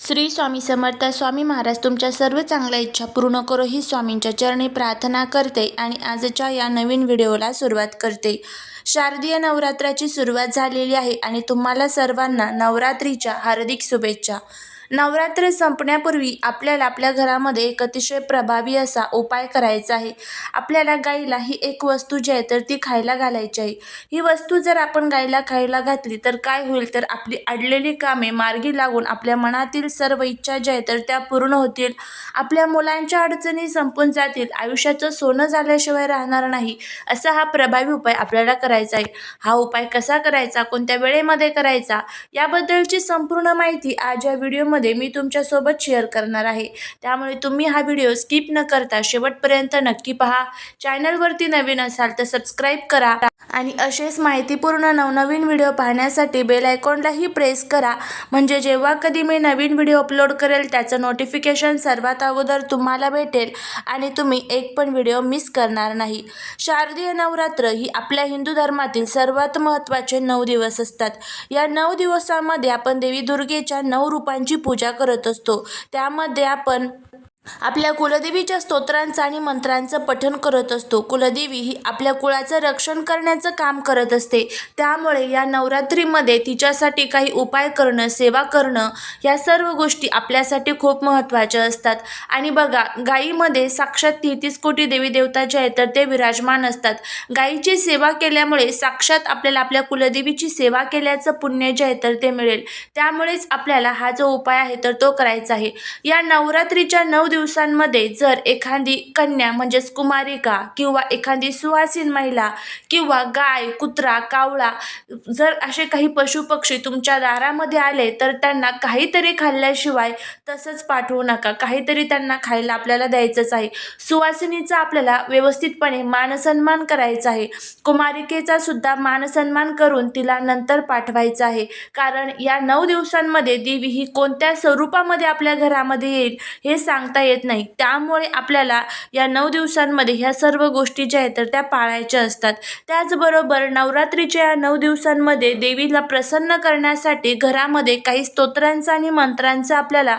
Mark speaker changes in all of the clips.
Speaker 1: श्री स्वामी समर्थ स्वामी महाराज तुमच्या सर्व चांगल्या इच्छा पूर्ण करो ही स्वामींच्या चरणी प्रार्थना करते आणि आजच्या या नवीन व्हिडिओला सुरुवात करते. शारदीय नवरात्राची सुरुवात झालेली आहे आणि तुम्हाला सर्वांना नवरात्रीच्या हार्दिक शुभेच्छा. नवरात्र संपण्यापूर्वी आपल्याला आपल्या घरामध्ये एक अतिशय प्रभावी असा उपाय करायचा आहे. आपल्याला गाईला ही एक वस्तू जी आहे तर ती खायला घालायची आहे. ही वस्तू जर आपण गाईला खायला घातली तर काय होईल? तर आपली अडलेली कामे मार्गी लागून आपल्या मनातील सर्व इच्छा ज्या आहेत तर त्या पूर्ण होतील. आपल्या मुलांच्या अडचणी संपून जातील. आयुष्याचं सोनं झाल्याशिवाय राहणार नाही असा हा प्रभावी उपाय आपल्याला करायचा आहे. हा उपाय कसा करायचा? कोणत्या वेळेमध्ये करायचा? याबद्दलची संपूर्ण माहिती आज या व्हिडिओमध्ये मी तुमच्यासोबत शेअर करणार आहे. त्यामुळे तुम्ही हा व्हिडिओ स्किप न करता शेवटपर्यंत नक्की पहा. चॅनलवरती नवीन असाल तर सबस्क्राईब करा. आणि असेच माहितीपूर्ण नवनवीन व्हिडिओ पाहण्यासाठी बेल आयकॉनलाही प्रेस करा. म्हणजे जेव्हा कधी मी नवीन व्हिडिओ अपलोड करेल त्याचं नोटिफिकेशन सर्वात अगोदर तुम्हाला भेटेल आणि तुम्ही एक पण व्हिडिओ मिस करणार नाही. शारदीय नवरात्र ही आपल्या हिंदू धर्मातील सर्वात महत्त्वाचे नऊ दिवस असतात. या नऊ दिवसामध्ये आपण देवी दुर्गेच्या नऊ रूपांची पूजा पूजा करत असतो. त्यामध्ये आपण आपल्या कुलदेवीच्या स्तोत्रांचं आणि मंत्रांचं पठण करत असतो. कुलदेवी ही आपल्या कुळाचं रक्षण करण्याचं काम करत असते. त्यामुळे या नवरात्रीमध्ये तिच्यासाठी काही उपाय करणं सेवा करणं या सर्व गोष्टी आपल्यासाठी खूप महत्त्वाच्या असतात. आणि बघा गायीमध्ये साक्षात तेहतीस कोटी देवी देवता जे आहेत तर ते विराजमान असतात. गायीची सेवा केल्यामुळे साक्षात आपल्याला आपल्या कुलदेवीची सेवा केल्याचं पुण्य जे आहे तर ते मिळेल. त्यामुळेच आपल्याला हा जो उपाय आहे तर तो करायचा आहे. या नवरात्रीच्या नऊ दिवसांमध्ये जर एखादी कन्या म्हणजेच कुमारिका किंवा एखादी सुवासीन महिला किंवा गाय कुत्रा कावळा जर असे काही पशुपक्षी तुमच्या दारामध्ये आले तर त्यांना काहीतरी खाल्ल्याशिवाय तसंच पाठवू नका. काहीतरी त्यांना खायला आपल्याला द्यायचंच आहे. सुवासिनीचा आपल्याला व्यवस्थितपणे मानसन्मान करायचा आहे. कुमारिकेचा सुद्धा मानसन्मान करून तिला नंतर पाठवायचं आहे. कारण या नऊ दिवसांमध्ये देवी ही कोणत्या स्वरूपामध्ये आपल्या घरामध्ये येईल हे सांगता येत नाही. त्यामुळे आपल्याला या नऊ दिवसांमध्ये ह्या सर्व गोष्टी ज्या आहेत तर त्या पाळायच्या असतात. त्याचबरोबर नवरात्रीच्या या नऊ दिवसांमध्ये देवीला प्रसन्न करण्यासाठी घरामध्ये काही स्तोत्रांचं आणि मंत्रांचं आपल्याला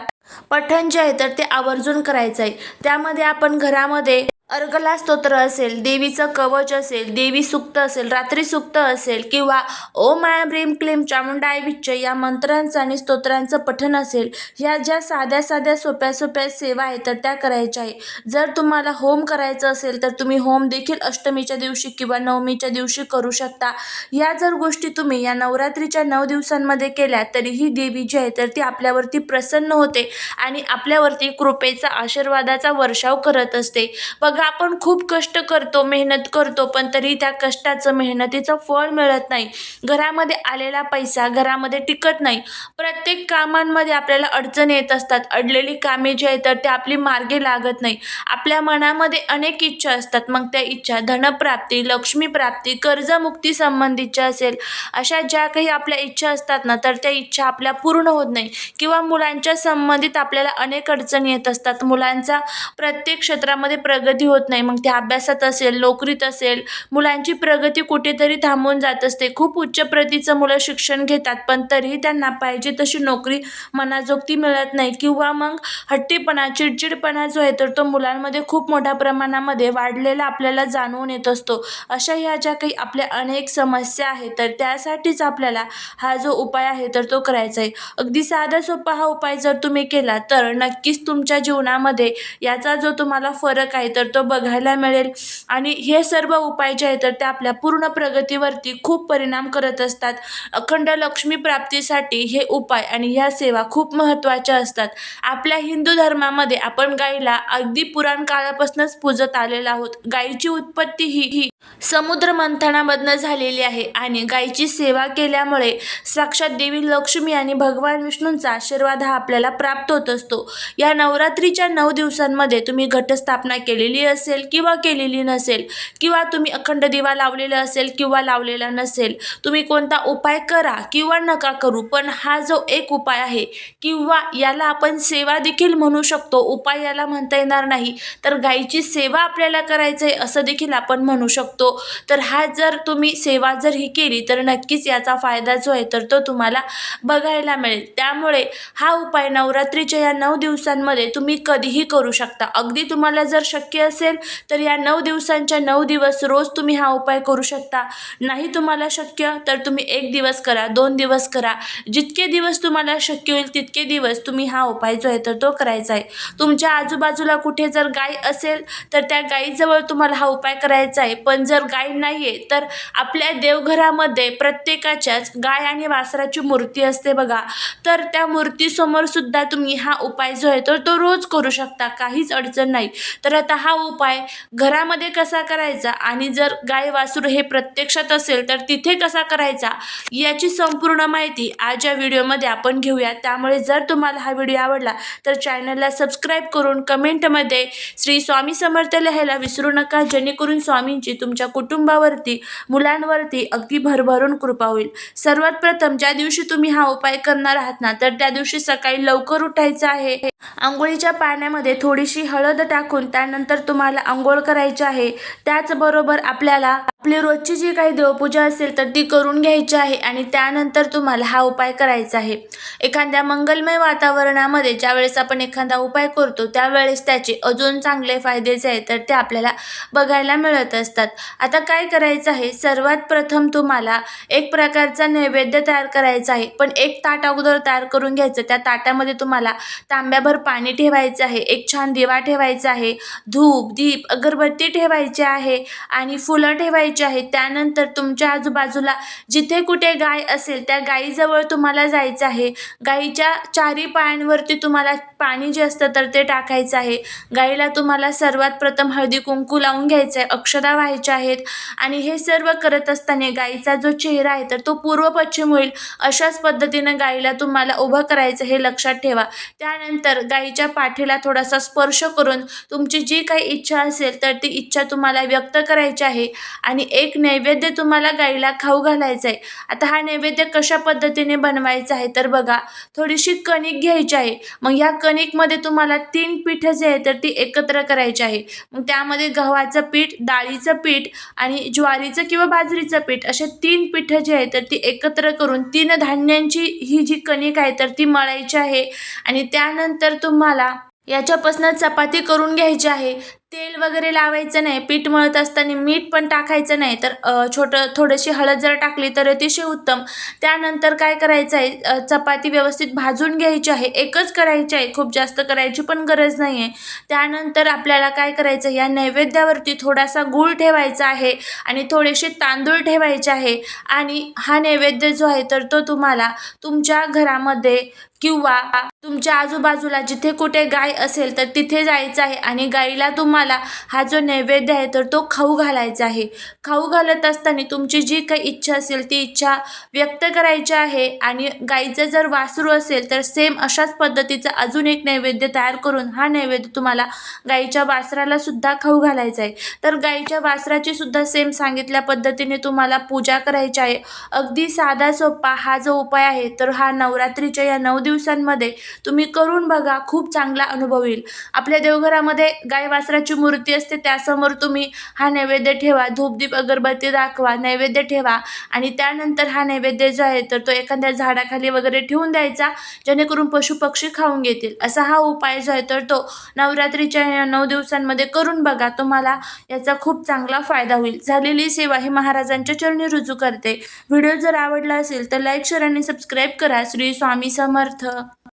Speaker 1: पठण जे आहे तर ते आवर्जून करायचं आहे त्यामध्ये आपण घरामध्ये अर्गला स्तोत्र असेल देवीचं कवच असेल देवी सुक्त असेल रात्री सुक्त असेल किंवा ओ माया ब्रीम क्लेम चामुंडा विच्च या मंत्रांचं आणि स्तोत्रांचं पठण असेल ह्या ज्या साध्या साध्या सोप्या सोप्या सेवा आहेत तर त्या करायच्या आहे. जर तुम्हाला होम करायचं असेल तर तुम्ही होम देखील अष्टमीच्या दिवशी किंवा नवमीच्या दिवशी करू शकता. या जर गोष्टी तुम्ही या नवरात्रीच्या नऊ दिवसांमध्ये केल्या तरीही देवी जी आहे तर ती आपल्यावरती प्रसन्न होते आणि आपल्यावरती कृपेचा आशीर्वादाचा वर्षाव करत असते. बघा आपण खूप कष्ट करतो मेहनत करतो पण तरी त्या कष्टाचं मेहनतीचं फळ मिळत नाही. घरामध्ये आलेला पैसा घरामध्ये टिकत नाही. प्रत्येक कामांमध्ये आपल्याला अडचण येत असतात. अडलेली कामे जी आहेत तर ते आपली मार्गे लागत नाही. आपल्या मनामध्ये अनेक इच्छा असतात. मग त्या इच्छा धनप्राप्ती लक्ष्मीप्राप्ती कर्जमुक्ती संबंधीच्या असेल अशा ज्या काही आपल्या इच्छा असतात ना तर त्या इच्छा आपल्या पूर्ण होत नाही. किंवा मुलांच्या संबंधित आपल्याला अनेक अडचणी येत असतात. मुलांचा प्रत्येक क्षेत्रामध्ये प्रगती होत नाही. मग ते अभ्यासात असेल नोकरीत असेल मुलांची प्रगती कुठेतरी थांबून जात असते. खूप उच्च प्रतीचं मुलं शिक्षण घेतात पण तरीही त्यांना पाहिजे तशी नोकरी मनाजोगती मिळत नाही. किंवा मग हट्टीपणा चिडचिडपणा जो आहे तर तो मुलांमध्ये खूप मोठ्या प्रमाणामध्ये वाढलेला आपल्याला जाणवून येत असतो. अशा ह्या ज्या काही आपल्या अनेक समस्या आहेत तर त्यासाठीच आपल्याला हा जो उपाय आहे तर तो करायचा आहे अगदी साधा सोपा हा उपाय जर तुम्ही केला तर नक्कीच तुमच्या जीवनामध्ये याचा जो तुम्हाला फरक आहे तर तो बघायला मिळेल. आणि हे सर्व उपाय जे आहेत तर ते आपल्या पूर्ण प्रगतीवरती खूप परिणाम करत असतात. अखंड लक्ष्मी प्राप्तीसाठी हे उपाय आणि ह्या सेवा खूप महत्त्वाच्या असतात. आपल्या हिंदू धर्मामध्ये आपण गाईला अगदी पुराण काळापासूनच पूजत आलेलो आहोत. गाईची उत्पत्ती ही ही समुद्र मंथनामधनं झालेली आहे आणि गाईची सेवा केल्यामुळे साक्षात देवी लक्ष्मी आणि भगवान विष्णूंचा आशीर्वाद हा आपल्याला प्राप्त होत असतो. या नवरात्रीच्या नऊ दिवसांमध्ये तुम्ही घटस्थापना केलेली केलेली असेल किंवा केलेली नसेल किंवा तुम्ही अखंड दिवा लावलेला असेल किंवा लावलेला नसेल तुम्ही कोणता उपाय करा किंवा नका करू पण हा जो एक उपाय आहे किंवा याला आपण सेवा देखील म्हणू शकतो. उपाय याला म्हणता येणार नाही. तर गाईची सेवा आपल्याला करायचं आहे असं देखील आपण म्हणू शकतो. तर हा जर तुम्ही सेवा जर ही केली तर नक्कीच याचा फायदा जो आहे तर तो तुम्हाला बघायला मिळेल. त्यामुळे हा उपाय नवरात्रीच्या या नऊ दिवसांमध्ये तुम्ही कधीही करू शकता. अगदी तुम्हाला जर शक्य असेल तर या नऊ दिवसांच्या नऊ दिवस रोज तुम्ही हा उपाय करू शकता. नाही तुम्हाला शक्य तर तुम्ही एक दिवस करा दोन दिवस करा. जितके दिवस तुम्हाला शक्य होईल तितके दिवस तुम्ही हा उपाय जो आहे तर तो करायचा आहे. तुमच्या आजूबाजूला कुठे जर गाय असेल तर त्या गायीजवळ तुम्हाला हा उपाय करायचा आहे. पण जर गाय नाही आहे तर आपल्या देवघरामध्ये प्रत्येकाच्याच गाय आणि वासराची मूर्ती असते बघा. तर त्या मूर्तीसमोर सुद्धा तुम्ही हा उपाय जो आहे तर तो रोज करू शकता. काहीच अडचण नाही. तर आता हा उपाय. घरामध्ये कसा करायचा आणि जर गाय वासरू हे प्रत्यक्षात असेल तर तिथे कसा करायचा याची संपूर्ण माहिती आज या व्हिडिओमध्ये आपण घेऊया. त्यामुळे जर तुम्हाला हा व्हिडिओ आवडला तर चॅनलला सबस्क्राईब करून कमेंटमध्ये श्री स्वामी समर्थ लिहायला विसरू नका जेणेकरून स्वामींची तुमच्या कुटुंबावरती मुलांवरती अगदी भरभरून कृपा होईल. सर्वात प्रथम ज्या दिवशी तुम्ही हा उपाय करणार आहात ना तर त्या दिवशी सकाळी लवकर उठायचं आहे. आंघोळीच्या पाण्यामध्ये थोडीशी हळद टाकून त्यानंतर तुम्हाला आंघोळ करायची आहे त्याचबरोबर आपल्याला आपली रोजची जी काही देवपूजा असेल तर ती करून घ्यायची आहे आणि त्यानंतर तुम्हाला हा उपाय करायचा आहे. एखाद्या मंगलमय वातावरणामध्ये ज्यावेळेस आपण एखादा उपाय करतो त्यावेळेस त्याचे अजून चांगले फायदे जे आहेत तर ते आपल्याला बघायला मिळत असतात. आता काय करायचं आहे? सर्वात प्रथम तुम्हाला एक प्रकारचा नैवेद्य तयार करायचा आहे. पण एक ताट अगोदर तयार करून घ्यायचं. त्या ताटामध्ये तुम्हाला तांब्याभर पाणी ठेवायचं आहे. एक छान दिवा ठेवायचा आहे. धूप दीप अगरबत्ती ठेवायची आहे आणि फुलं ठेवायची आहेत त्यानंतर तुमच्या आजूबाजूला जिथे कुठे गाय असेल त्या गायीजवळ तुम्हाला जायचं आहे. गाईच्या चारी पायांवरती तुम्हाला पाणी जे असतं तर ते टाकायचं आहे. गाईला तुम्हाला सर्वात प्रथम हळदी कुंकू लावून घ्यायचं आहे. अक्षदा व्हायच्या आहेत. आणि हे सर्व करत असताना गाईचा जो चेहरा आहे तर तो पूर्व पश्चिम होईल. अशाच पद्धतीनं गाईला तुम्हाला उभं करायचं हे लक्षात ठेवा. त्यानंतर गाईच्या पाठीला थोडासा स्पर्श करून तुमची जी काही इच्छा असेल तर ती इच्छा तुम्हाला व्यक्त करायची आहे. आणि एक नैवेद्य तुम्हाला गाईला खाऊ घालायचं आहे. आता हा नैवेद्य कशा पद्धतीने बनवायचा आहे तर बघा थोडीशी कणिक घ्यायची आहे. मग या कणिकमध्ये तुम्हाला तीन पीठं जे आहे तर ती एकत्र करायची आहे. मग त्यामध्ये गव्हाचं पीठ डाळीचं पीठ आणि ज्वारीचं किंवा बाजरीचं पीठ असे तीन पीठं जे आहे तर ती एकत्र करून तीन धान्यांची ही जी कणिक आहे तर ती मळायची आहे. आणि त्यानंतर तुम्हाला याच्यापासून चपाती करून घ्यायची आहे. तेल वगैरे लावायचं नाही पीठ मळत असताना मीठ पण टाकायचं नाही तर छोटं थोडीशी हळद जर टाकली तर अतिशय उत्तम. त्यानंतर काय करायचं आहे चपाती व्यवस्थित भाजून घ्यायची आहे एकच करायची आहे खूप जास्त करायची पण गरज नाही आहे त्यानंतर आपल्याला काय करायचं या नैवेद्यावरती थोडासा गूळ ठेवायचा आहे आणि थोडेसे तांदूळ ठेवायचे आहे. आणि हा नैवेद्य जो आहे तर तो तुम्हाला तुमच्या घरामध्ये किंवा तुमच्या आजूबाजूला जिथे कुठे गाय असेल तर तिथे जायचं आहे आणि गाईला तुम्हाला हा जो नैवेद्य आहे तर तो खाऊ घालायचा आहे. खाऊ घालत असताना तुमची जी काही इच्छा असेल ती इच्छा व्यक्त करायची आहे आणि गाईचं जर वासरू असेल तर सेम अशाच पद्धतीचं अजून एक नैवेद्य तयार करून हा नैवेद्य तुम्हाला गाईच्या वासराला सुद्धा खाऊ घालायचा आहे. तर गाईच्या वासराची सुद्धा सेम सांगितल्या पद्धतीने तुम्हाला पूजा करायची आहे. अगदी साधा सोपा हा जो उपाय आहे तर हा नवरात्रीच्या या नऊ दिवसांमध्ये तुम्ही करून बघा खूप चांगला अनुभव येईल. आपल्या देवघरामध्ये गाय वासराची मूर्ती असते त्यासमोर तुम्ही हा नैवेद्य ठेवा धूपदीप अगरबत्ती दाखवा नैवेद्य ठेवा आणि त्यानंतर हा नैवेद्य जो आहे तर तो एखाद्या झाडाखाली वगैरे ठेवून द्यायचा जेणेकरून पशुपक्षी खाऊन घेतील. असा हा उपाय जो आहे तर तो नवरात्रीच्या नऊ दिवसांमध्ये करून बघा तुम्हाला याचा खूप चांगला फायदा होईल. झालेली सेवा ही महाराजांच्या चरणी रुजू करते. व्हिडिओ जर आवडला असेल तर लाईक शेअर आणि सबस्क्राईब करा. श्री स्वामी समर्थ. Martha